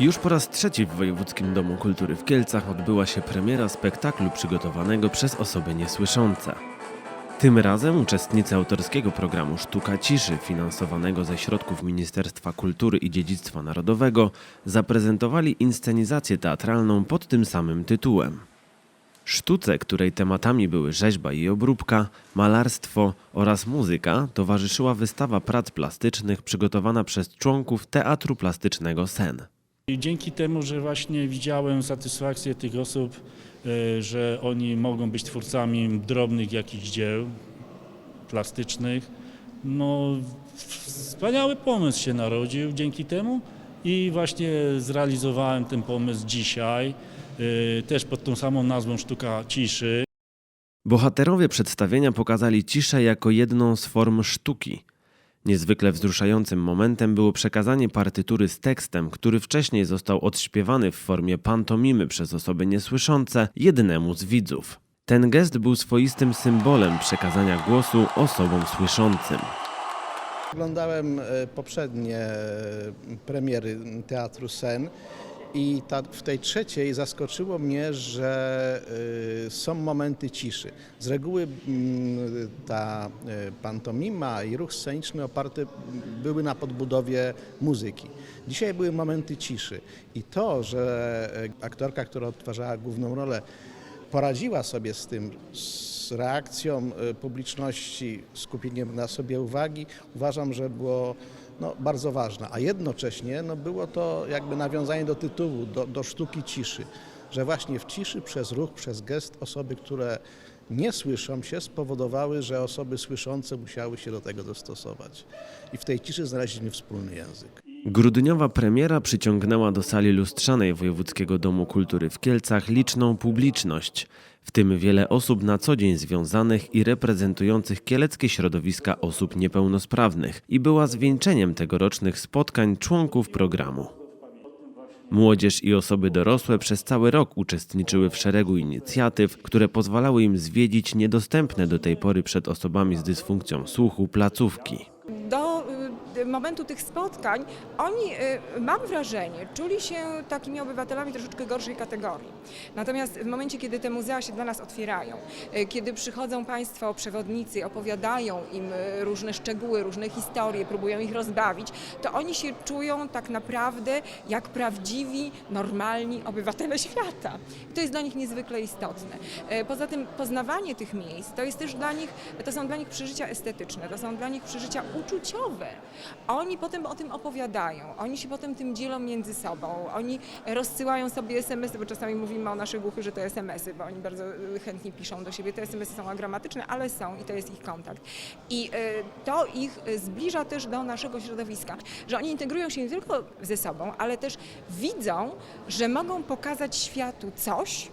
Już po raz trzeci w Wojewódzkim Domu Kultury w Kielcach odbyła się premiera spektaklu przygotowanego przez osoby niesłyszące. Tym razem uczestnicy autorskiego programu Sztuka Ciszy, finansowanego ze środków Ministerstwa Kultury i Dziedzictwa Narodowego, zaprezentowali inscenizację teatralną pod tym samym tytułem. Sztuce, której tematami były rzeźba i obróbka, malarstwo oraz muzyka, towarzyszyła wystawa prac plastycznych przygotowana przez członków Teatru Plastycznego Sen. I dzięki temu, że właśnie widziałem satysfakcję tych osób, e, że oni mogą być twórcami drobnych jakichś dzieł plastycznych, no wspaniały pomysł się narodził dzięki temu i właśnie zrealizowałem ten pomysł dzisiaj, e, też pod tą samą nazwą Sztuka Ciszy. Bohaterowie przedstawienia pokazali ciszę jako jedną z form sztuki. Niezwykle wzruszającym momentem było przekazanie partytury z tekstem, który wcześniej został odśpiewany w formie pantomimy przez osoby niesłyszące jednemu z widzów. Ten gest był swoistym symbolem przekazania głosu osobom słyszącym. Oglądałem e, poprzednie e, premiery Teatru Sen i ta, w tej trzeciej zaskoczyło mnie, że e, są momenty ciszy. Z reguły mm, ta e, pantomima i ruch sceniczny oparte były na podbudowie muzyki. Dzisiaj były momenty ciszy i to, że e, aktorka, która odtwarzała główną rolę, poradziła sobie z tym, z reakcją y, publiczności, skupieniem na sobie uwagi, uważam, że było no, bardzo ważne. A jednocześnie no, było to jakby nawiązanie do tytułu, do, do sztuki ciszy, że właśnie w ciszy przez ruch, przez gest osoby, które nie słyszą się, spowodowały, że osoby słyszące musiały się do tego dostosować. I w tej ciszy znaleźliśmy wspólny język. Grudniowa premiera przyciągnęła do sali lustrzanej Wojewódzkiego Domu Kultury w Kielcach liczną publiczność, w tym wiele osób na co dzień związanych i reprezentujących kieleckie środowiska osób niepełnosprawnych i była zwieńczeniem tegorocznych spotkań członków programu. Młodzież i osoby dorosłe przez cały rok uczestniczyły w szeregu inicjatyw, które pozwalały im zwiedzić niedostępne do tej pory przed osobami z dysfunkcją słuchu placówki. Momentu tych spotkań oni, y, mam wrażenie, czuli się takimi obywatelami troszeczkę gorszej kategorii. Natomiast w momencie, kiedy te muzea się dla nas otwierają, y, kiedy przychodzą Państwo przewodnicy, opowiadają im y, różne szczegóły, różne historie, próbują ich rozbawić, to oni się czują tak naprawdę jak prawdziwi, normalni obywatele świata. I to jest dla nich niezwykle istotne. Poza tym poznawanie tych miejsc to jest też dla nich, to są dla nich przeżycia estetyczne, to są dla nich przeżycia uczuciowe. Oni potem o tym opowiadają, oni się potem tym dzielą między sobą, oni rozsyłają sobie SMS-y, bo czasami mówimy o naszych głuchych, że to SMS-y, bo oni bardzo y, chętnie piszą do siebie. Te SMS-y są agramatyczne, ale są i to jest ich kontakt. I y, to ich y, zbliża też do naszego środowiska, że oni integrują się nie tylko ze sobą, ale też widzą, że mogą pokazać światu coś,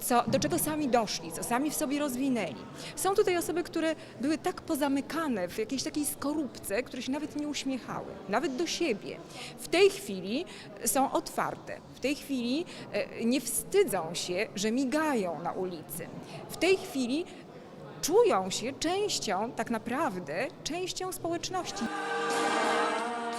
co, do czego sami doszli, co sami w sobie rozwinęli. Są tutaj osoby, które były tak pozamykane w jakiejś takiej skorupce, które się nawet nie uśmiechały, nawet do siebie. W tej chwili są otwarte, w tej chwili e, nie wstydzą się, że migają na ulicy. W tej chwili czują się częścią, tak naprawdę, częścią społeczności.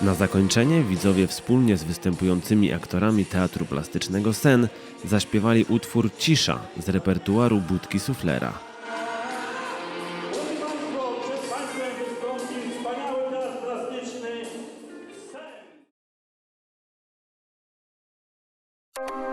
Na zakończenie widzowie wspólnie z występującymi aktorami Teatru Plastycznego Sen zaśpiewali utwór Cisza z repertuaru Budki Suflera. Drodzy Państwo,